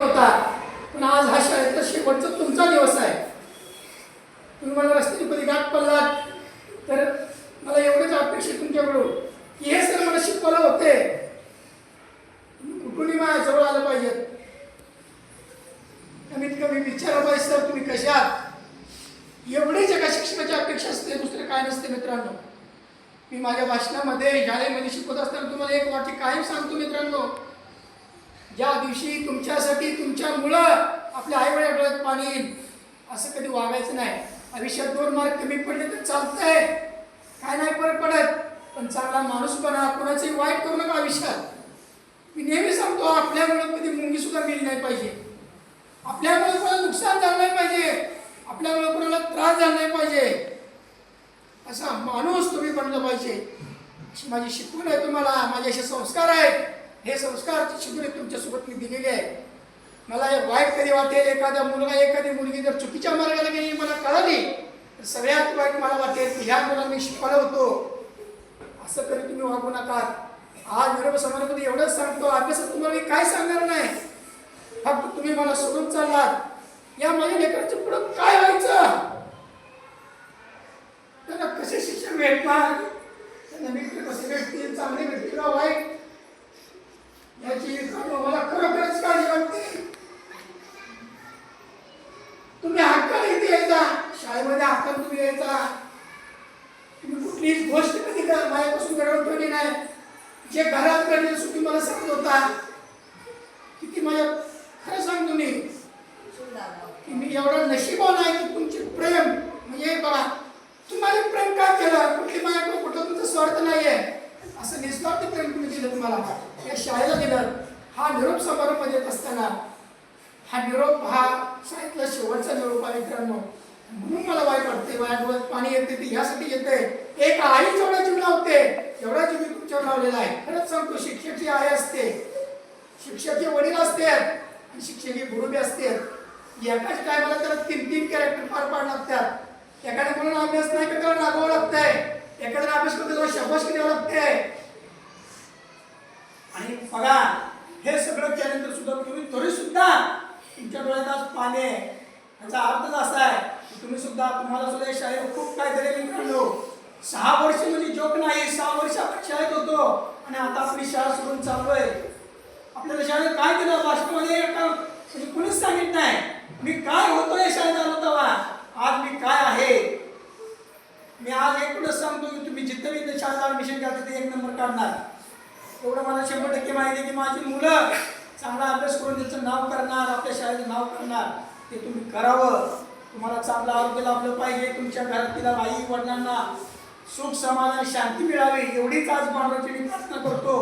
होता. पण आज हा शाळेतला शेवटचा तुमचा दिवस आहे. तुम्ही मला रस्त्याने कधी गाठ पडलात? तर मला एवढंच अपेक्षा तुमच्याकडून की हे सर मला शिकवायला होते. कुठूनही माझ्याजवळ आलं पाहिजेत. कमीत कमी विचारा पाहिजे सर तुम्ही कशा एवढी जगा एका शिक्षणाची अपेक्षा असते दुसरं काय नसते मित्रांनो. मी माझ्या भाषणामध्ये शाळेमध्ये शिकवत असताना तुम्हाला एक वाक्य कायम सांगतो मित्रांनो. ज्या दिवशी तुमच्यासाठी तुमच्या मुलं आपल्या आईवडिला डोळ्यात पाणी येईल असं कधी वागायचं नाही. आयुष्यात दोन मार्क कमी पडले तर चालतंय. काय नाही फरक पडत पण चांगला माणूस बना कोणाचंही वाईट करू नका आयुष्यात. मी नेहमी सांगतो आपल्यामुळे कधी मुंगी सुद्धा गेली नाही पाहिजे. आपल्यामुळे कोणाला नुकसान झालं नाही पाहिजे. आपल्यामुळे कोणाला त्रास झाला नाही पाहिजे. असा माणूस तुम्ही बनलं पाहिजे. अशी माझी शिकवण आहे तुम्हाला माझे असे संस्कार आहेत. हे संस्कारची शिबिरे तुमच्यासोबत मी दिलेली आहे. मला हे वाईट कधी वाटेल एखादा मुलगा एखादी मुलगी जर चुकीच्या मार्गाला गेली मला कळाली तर सगळ्यात वाईट मला वाटेल की ह्या मुलांना मी शिकवायला होतो. असं कधी तुम्ही वागू नका. आज विरोध समाजामध्ये एवढंच सांगतो अभ्यासात तुम्हाला मी काय सांगणार नाही. फक्त तुम्ही मला सोडून चाललात. या माझ्या लेकराचं पुढं काय व्हायचं? त्यांना कसे शिक्षण भेटणार? त्यांना मित्र कसे भेटतील? चांगले भेटतील का वाईट? याची मला खरोखरच काळजी वाटते. तुम्ही हक्काला इथे यायचा शाळेमध्ये हक्काला तुम्ही यायचा. तुम्ही कुठलीच गोष्ट कधी कर माझ्यापासून घडवून ठेवली नाही. जे घरात घडले सुद्धा मला सांगत होता. किती माझ्या खरं सांगतो मी. की मी एवढा नशिबान आहे की तुमचे प्रेम म्हणजे बघा तुम्हाला प्रेम का केलं? कुठली माझ्याकडे कुठं तुमचं स्वार्थ नाही आहे असं निस्वार्थ प्रेम तुम्ही दिलं तुम्हाला. या शाळेला दिलं हा निरोप समारंभ देत असताना हा निरोप हा शाळेतला शेवटचा निरोप आहे मित्रांनो. म्हणून मला वाईट वाटते माझ्या डोळ्यात पाणी येते ती यासाठी येते एक आई जेवढा जीव लावते तेवढा जीव मी तुमच्यावर लावलेला आहे. खरंच सांगतो शिक्षक आई असते. शिक्षक वडील असते आणि शिक्षक हे गुरुबी असते. एकाच टायमाला त्याला तीन तीन कॅरेक्टर पार पाड लागतात. एखाद्या मुलांना अभ्यास नाही का त्याला रागवावं लागतंय? एखाद्याला अभ्यास करतो त्याला शाबासकी द्यावं लागते. बघा हे सगळं केल्यानंतर सुद्धा तुम्ही तरी सुद्धा तुमच्या डोळ्यात आज पाणी आहे. याचा अर्थच असा आहे की तुम्ही सुद्धा तुम्हाला सुद्धा या शाळेत खूप काय दिले मित्रांनो सहा वर्ष म्हणजे जोक नाही सहा वर्ष आपण शाळेत होतो. आणि आता आपली शाळा सोडून चालू आहे. आपल्याला शाळेत काय केलं? भाषणामध्ये एका म्हणजे कुणीच सांगित नाही. मी काय होतो या शाळेत आलो तेव्हा? आज मी काय आहे? मी आज एकूणच सांगतो? की तुम्ही जिथं मी शाळेत ॲडमिशन घ्या तिथे एक नंबर काढणार. एवढं मला शंभर टक्के माहिती आहे की माझी मुलं चांगला अभ्यास करून त्याचं नाव करणार आपल्या शाळेचं नाव करणार. ते तुम्ही करावं. तुम्हाला चांगलं आरोग्य लाभलं पाहिजे. तुमच्या घरातील आई वडिलांना सुख समाधान शांती मिळावी एवढीच आज मानवाची मी प्रार्थना करतो.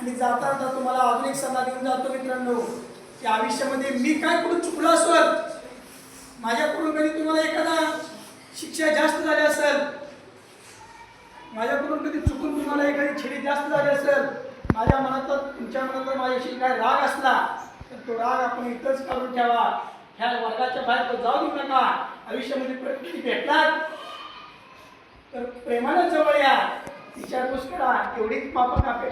आणि जाता जाता तुम्हाला अजून एक सल्ला देऊन जातो मित्रांनो की आयुष्यामध्ये मी काय कुठं चुकलो असत माझ्याकडून कधी तुम्हाला एखादा शिक्षा जास्त झाली असेल माझ्याकडून कधी चुकून तुम्हाला एखादी छेडी जास्त झाली असेल माझ्या मनात तुमच्या मनात माझ्याशी काय राग असला तर तो राग आपण इथंच काढून ठेवा. ह्या वर्गाच्या बाहेर तो जाऊ देऊ नका. आयुष्यामध्ये प्रकृती भेटतात तर प्रेमानं जवळ या. तिच्या पुष्कळा एवढीच माफक अपेक्षा